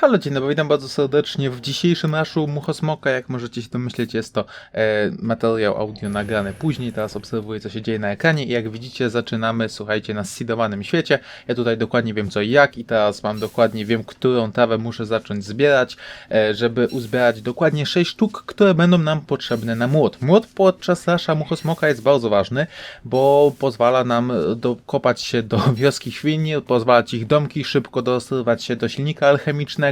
Halo, dzień dobry, witam bardzo serdecznie. W dzisiejszym naszu Muchosmoka, jak możecie się domyśleć, jest to e, materiał audio nagrany później. Teraz obserwuję, co się dzieje na ekranie i jak widzicie, zaczynamy, słuchajcie, na seedowanym świecie. Ja tutaj dokładnie wiem co i jak i teraz mam dokładnie, wiem, którą trawę muszę zacząć zbierać, e, żeby uzbierać dokładnie 6 sztuk, które będą nam potrzebne na młot. Młot podczas nasza Muchosmoka jest bardzo ważny, bo pozwala nam dokopać się do wioski świni, pozwalać ich domki szybko dostosować się do silnika alchemicznego,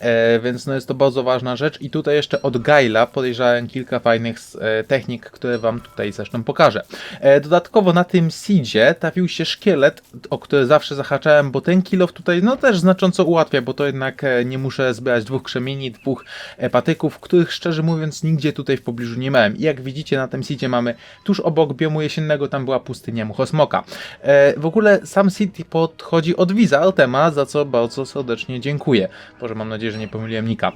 e, więc no jest to bardzo ważna rzecz. I tutaj jeszcze od Gaila podejrzałem kilka fajnych e, technik, które wam tutaj zresztą pokażę. E, dodatkowo na tym seedzie trafił się szkielet, o który zawsze zahaczałem, bo ten kilof tutaj no też znacząco ułatwia, bo to jednak nie muszę zbierać dwóch krzemieni, dwóch patyków, których szczerze mówiąc nigdzie tutaj w pobliżu nie miałem. I jak widzicie na tym seedzie mamy tuż obok biomu jesiennego, tam była pustynia Muchosmoka. W ogóle sam seed podchodzi od Wiza Altema, za co bardzo serdecznie dziękuję. Boże, mam nadzieję, że nie pomyliłem Nika. E,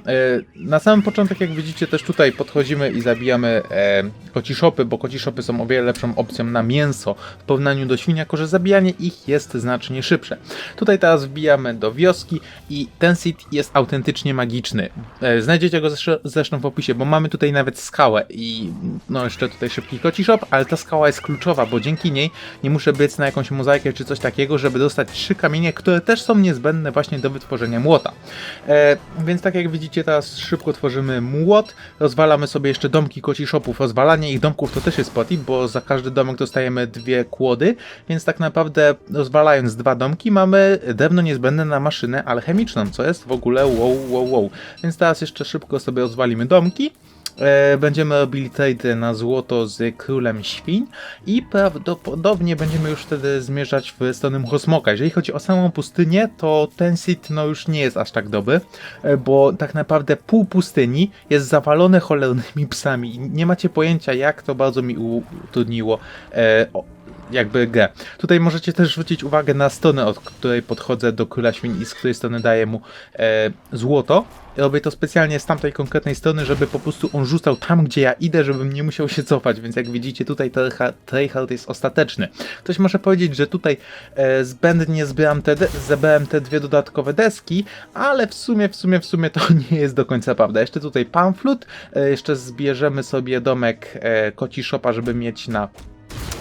na samym początek, jak widzicie, też tutaj podchodzimy i zabijamy e, kociszopy, bo kociszopy są o wiele lepszą opcją na mięso w porównaniu do świn, jako że zabijanie ich jest znacznie szybsze. Tutaj teraz wbijamy do wioski i ten seed jest autentycznie magiczny. E, znajdziecie go zresz- zresztą w opisie, bo mamy tutaj nawet skałę i no jeszcze tutaj szybki kociszop, ale ta skała jest kluczowa, bo dzięki niej nie muszę być na jakąś mozaikę czy coś takiego, żeby dostać trzy kamienie, które też są niezbędne właśnie do wytworzenia młota. E, więc tak jak widzicie, teraz szybko tworzymy młot, rozwalamy sobie jeszcze domki kociszopów. Rozwalanie ich domków to też jest potip, bo za każdy domek dostajemy dwie kłody, więc tak naprawdę rozwalając dwa domki mamy drewno niezbędne na maszynę alchemiczną, co jest w ogóle wow, wow, wow. Więc teraz jeszcze szybko sobie rozwalimy domki. E, Będziemy robili trade na złoto z królem świń i prawdopodobnie będziemy już wtedy zmierzać w stronę Muchosmoka. Jeżeli chodzi o samą pustynię, to ten sit no już nie jest aż tak dobry, e, bo tak naprawdę pół pustyni jest zawalone cholernymi psami i nie macie pojęcia jak to bardzo mi utrudniło e, jakby grę. Tutaj możecie też zwrócić uwagę na stronę, od której podchodzę do króla świń i z której strony daję mu e, złoto. Robię to specjalnie z tamtej konkretnej strony, żeby po prostu on rzucał tam, gdzie ja idę, żebym nie musiał się cofać, więc jak widzicie tutaj tryha- tryhard jest ostateczny. Ktoś może powiedzieć, że tutaj e, zbędnie zbieram te, zebrałem te dwie dodatkowe deski, ale w sumie, w sumie, w sumie to nie jest do końca prawda. Jeszcze tutaj pamflut, e, jeszcze zbierzemy sobie domek e, koci żeby mieć na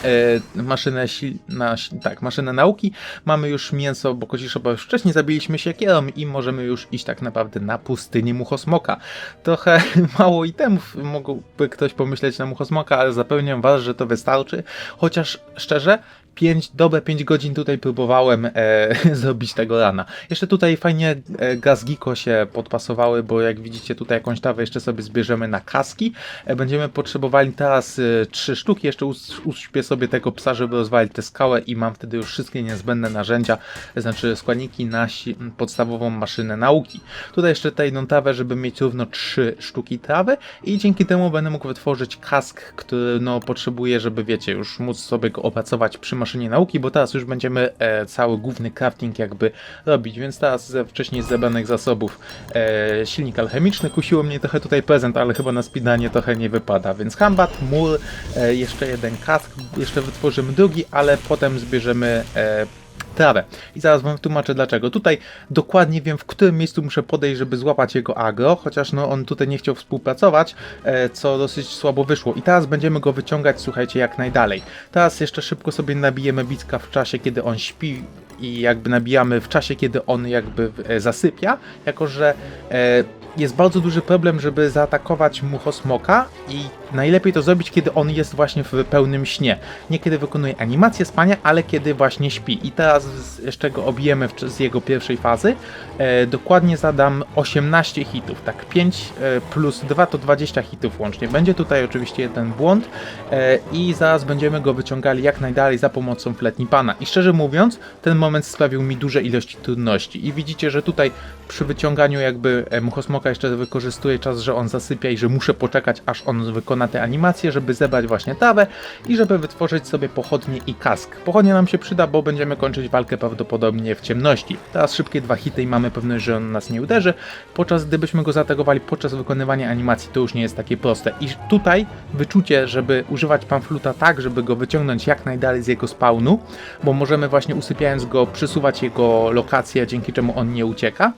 e, maszynę, sil- na, tak, maszynę nauki. Mamy już mięso, bo Kosiszopa już wcześniej zabiliśmy siekierą i możemy już iść tak naprawdę na pustynię Muchosmoka. Trochę mało itemów mógłby ktoś pomyśleć na Muchosmoka, ale zapewniam was, że to wystarczy. Chociaż szczerze, 5, dobre 5 godzin tutaj próbowałem e, zrobić tego rana. Jeszcze tutaj fajnie e, gazgiko się podpasowały, bo jak widzicie tutaj jakąś tawę jeszcze sobie zbierzemy na kaski. E, będziemy potrzebowali teraz e, 3 sztuki, jeszcze uśpię sobie tego psa, żeby rozwalić tę skałę i mam wtedy już wszystkie niezbędne narzędzia, to znaczy składniki na si- podstawową maszynę nauki. Tutaj jeszcze tajną trawę, żeby mieć równo 3 sztuki trawy i dzięki temu będę mógł wytworzyć kask, który no potrzebuję, żeby wiecie, już móc sobie go opracować przy maszynie nauki, bo teraz już będziemy e, cały główny crafting jakby robić, więc teraz ze wcześniej zebranych zasobów e, silnik alchemiczny, kusiło mnie trochę tutaj prezent, ale chyba na speedanie trochę nie wypada, więc hambat, mur, e, jeszcze jeden kask, jeszcze wytworzymy drugi, ale potem zbierzemy e, trawę. I zaraz wam tłumaczę dlaczego. Tutaj dokładnie wiem, w którym miejscu muszę podejść, żeby złapać jego agro, chociaż no on tutaj nie chciał współpracować, e, co dosyć słabo wyszło. I teraz będziemy go wyciągać, słuchajcie, jak najdalej. Teraz jeszcze szybko sobie nabijemy bicka w czasie, kiedy on śpi i jakby nabijamy w czasie, kiedy on jakby e, zasypia, jako że e, jest bardzo duży problem, żeby zaatakować muchosmoka i najlepiej to zrobić, kiedy on jest właśnie w pełnym śnie. Nie kiedy wykonuje animację spania, ale kiedy właśnie śpi. I teraz jeszcze go obijemy z jego pierwszej fazy. E, dokładnie zadam 18 hitów, tak 5 e, plus 2 to 20 hitów łącznie. Będzie tutaj oczywiście jeden błąd e, i zaraz będziemy go wyciągali jak najdalej za pomocą fletni pana. I szczerze mówiąc, ten moment sprawił mi duże ilości trudności. I widzicie, że tutaj przy wyciąganiu jakby muchosmoka jeszcze wykorzystuję czas, że on zasypia i że muszę poczekać aż on wykona te animacje, żeby zebrać właśnie trawę i żeby wytworzyć sobie pochodnie i kask. Pochodnia nam się przyda, bo będziemy kończyć walkę prawdopodobnie w ciemności. Teraz szybkie dwa hity i mamy pewność, że on nas nie uderzy, podczas gdybyśmy go zaatakowali podczas wykonywania animacji, to już nie jest takie proste. I tutaj wyczucie, żeby używać pamfluta tak, żeby go wyciągnąć jak najdalej z jego spawnu, bo możemy właśnie usypiając go przysuwać jego lokację, dzięki czemu on nie ucieka.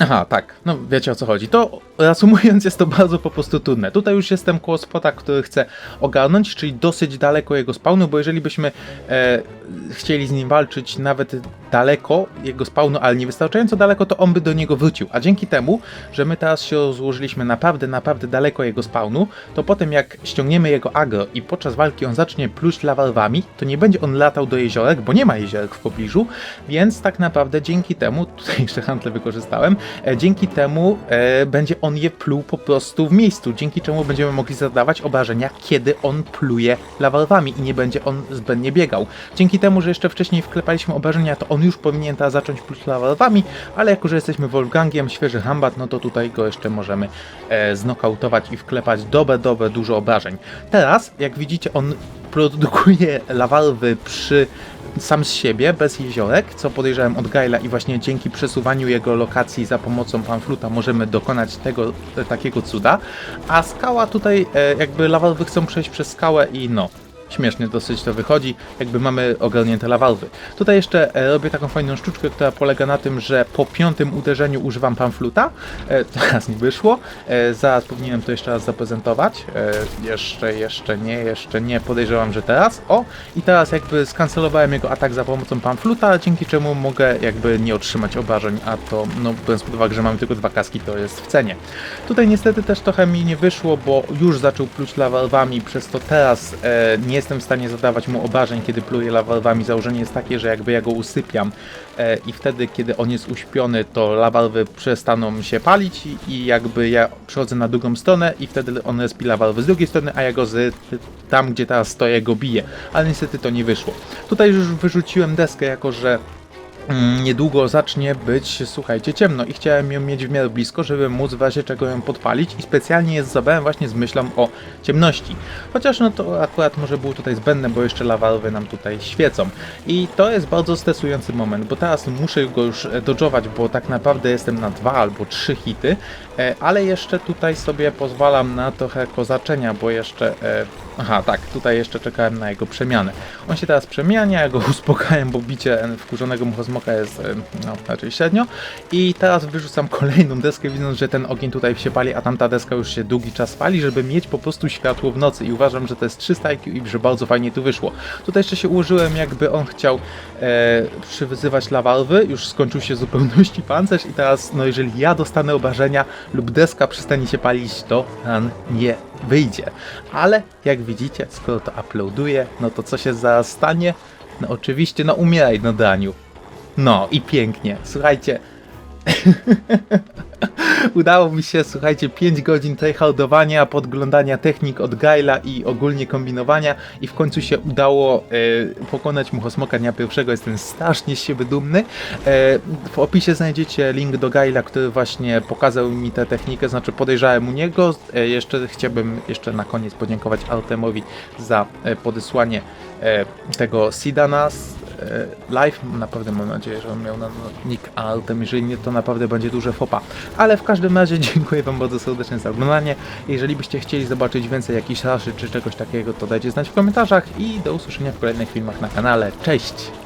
Aha, tak, no wiecie o co chodzi. To reasumując, jest to bardzo po prostu trudne. Tutaj już jestem koło spota, który chcę ogarnąć, czyli dosyć daleko jego spawnu, bo jeżeli byśmy e, chcieli z nim walczyć nawet daleko jego spawnu, ale niewystarczająco daleko, to on by do niego wrócił. A dzięki temu, że my teraz się rozłożyliśmy naprawdę, naprawdę daleko jego spawnu, to potem jak ściągniemy jego agro i podczas walki on zacznie pluć lawalwami, to nie będzie on latał do jeziorek, bo nie ma jeziorek w pobliżu, więc tak naprawdę dzięki temu, tutaj jeszcze handle wykorzystałem, dzięki temu e, będzie on je pluł po prostu w miejscu, dzięki czemu będziemy mogli zadawać obrażenia, kiedy on pluje lawalwami i nie będzie on zbędnie biegał. Dzięki temu, że jeszcze wcześniej wklepaliśmy obrażenia, to on już powinien teraz zacząć pluć lawalwami, ale jako, że jesteśmy Wolfgangiem, świeży hambat, no to tutaj go jeszcze możemy e, znokautować i wklepać dobre, dobre, dużo obrażeń. Teraz, jak widzicie, on produkuje lawalwy przy sam z siebie, bez jeziorek, co podejrzewam od Gaila i właśnie dzięki przesuwaniu jego lokacji za pomocą pamfluta możemy dokonać tego e, takiego cuda, a skała tutaj e, jakby lawalwy chcą przejść przez skałę i no, Śmiesznie dosyć to wychodzi, jakby mamy ogarnięte lawalwy. Tutaj jeszcze e, robię taką fajną sztuczkę, która polega na tym, że po piątym uderzeniu używam pamfluta. E, teraz nie wyszło. E, zaraz powinienem to jeszcze raz zaprezentować. Jeszcze, jeszcze nie, jeszcze nie. Podejrzewam, że teraz. O! I teraz jakby skancelowałem jego atak za pomocą pamfluta, dzięki czemu mogę jakby nie otrzymać obrażeń, a to, no biorąc pod uwagę, że mamy tylko dwa kaski, to jest w cenie. Tutaj niestety też trochę mi nie wyszło, bo już zaczął pluć lawalwami, przez to teraz nie jestem w stanie zadawać mu obrażeń, kiedy pluje lawalwami. Założenie jest takie, że jakby ja go usypiam e, i wtedy, kiedy on jest uśpiony, to lawalwy przestaną się palić i, jakby ja przychodzę na drugą stronę i wtedy on respi lawalwy z drugiej strony, a ja go z tam, gdzie teraz stoję, go biję. Ale niestety to nie wyszło. Tutaj już wyrzuciłem deskę, jako że niedługo zacznie być, słuchajcie, ciemno i chciałem ją mieć w miarę blisko, żeby móc w razie czego ją podpalić i specjalnie je zabrałem właśnie z myślą o ciemności. Chociaż no to akurat może było tutaj zbędne, bo jeszcze lawalwy nam tutaj świecą. I to jest bardzo stresujący moment, bo teraz muszę go już e, dodżować, bo tak naprawdę jestem na dwa albo trzy hity, e, ale jeszcze tutaj sobie pozwalam na trochę kozaczenia, bo jeszcze... Aha, tak, tutaj jeszcze czekałem na jego przemianę. On się teraz przemiania, ja go uspokajam, bo bicie wkurzonego muchozmoka jest, no, raczej średnio. I teraz wyrzucam kolejną deskę, widząc, że ten ogień tutaj się pali, a tamta deska już się długi czas pali, żeby mieć po prostu światło w nocy. I uważam, że to jest 300 IQ i że bardzo fajnie tu wyszło. Tutaj jeszcze się ułożyłem, jakby on chciał e, przywyzywać lawalwy, już skończył się zupełności pancerz i teraz, no jeżeli ja dostanę obrażenia lub deska przestanie się palić, to ran nie wyjdzie. Ale jak widzicie, skoro to uploaduję, no to co się zaraz stanie? No oczywiście, no umieraj no Daniu. No i pięknie. Słuchajcie. Udało mi się, słuchajcie, 5 godzin tryhardowania, podglądania technik od Gaila i ogólnie kombinowania i w końcu się udało e, pokonać Muchosmoka dnia pierwszego. Jestem strasznie z siebie dumny. E, w opisie znajdziecie link do Gaila, który właśnie pokazał mi tę technikę, znaczy podejrzałem u niego. E, jeszcze chciałbym jeszcze na koniec podziękować Artemowi za e, podesłanie e, tego Sidana live. Naprawdę mam nadzieję, że on miał na nick Altem. Jeżeli nie, to naprawdę będzie duże fopa. Ale w każdym razie dziękuję Wam bardzo serdecznie za oglądanie. Jeżeli byście chcieli zobaczyć więcej jakichś raszy czy czegoś takiego, to dajcie znać w komentarzach i do usłyszenia w kolejnych filmach na kanale. Cześć!